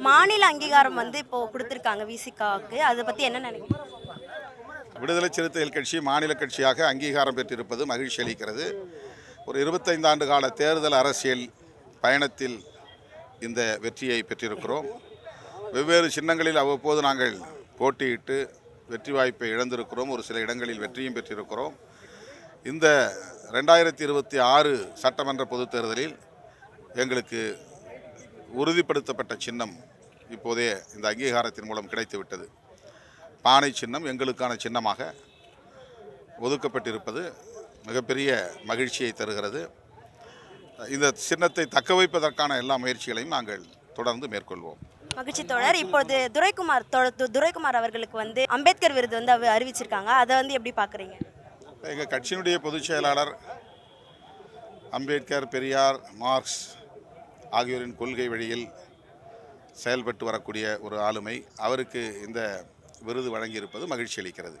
மாநில அங்கீகாரம் வந்து இப்போ கொடுத்துருக்காங்க விசிகாவுக்கு. அதை பத்தி என்ன நினைக்கிறீங்க? விடுதலை சிறுத்தைகள் கட்சி மாநில கட்சியாக அங்கீகாரம் பெற்றிருப்பது மகிழ்ச்சி அளிக்கிறது. ஒரு இருபத்தைந்து ஆண்டு கால தேர்தல் அரசியல் பயணத்தில் இந்த வெற்றியை பெற்றிருக்கிறோம். வெவ்வேறு சின்னங்களில் அவ்வப்போது நாங்கள் போட்டியிட்டு வெற்றி வாய்ப்பை இழந்திருக்கிறோம். ஒரு சில இடங்களில் வெற்றியும் பெற்றிருக்கிறோம். இந்த ரெண்டாயிரத்தி இருபத்தி ஆறு சட்டமன்ற பொதுத் தேர்தலில் எங்களுக்கு உறுதிப்படுத்தப்பட்ட சின்னம் இப்போதே இந்த அங்கீகாரத்தின் மூலம் கிடைத்துவிட்டது. பானை சின்னம் எங்களுக்கான சின்னமாக ஒதுக்கப்பட்டிருப்பது மிகப்பெரிய மகிழ்ச்சியை தருகிறது. இந்த சின்னத்தை தக்க வைப்பதற்கான எல்லா முயற்சிகளையும் நாங்கள் தொடர்ந்து மேற்கொள்வோம். மகிழ்ச்சி தோழர் இப்பொழுது துரைக்குமார் துரைக்குமார் அவர்களுக்கு வந்து அம்பேத்கர் விருது வந்து அவ- அறிவிச்சிருக்காங்க. அதை வந்து எப்படி பார்க்குறீங்க? எங்கள் கட்சியினுடைய பொதுச் செயலாளர் அம்பேத்கர் பெரியார் மார்க்ஸ் ஆகியோரின் கொள்கை வழியில் செயல்பட்டு வரக்கூடிய ஒரு ஆளுமை அவருக்கு இந்த விருது வழங்கியிருப்பது மகிழ்ச்சி அளிக்கிறது.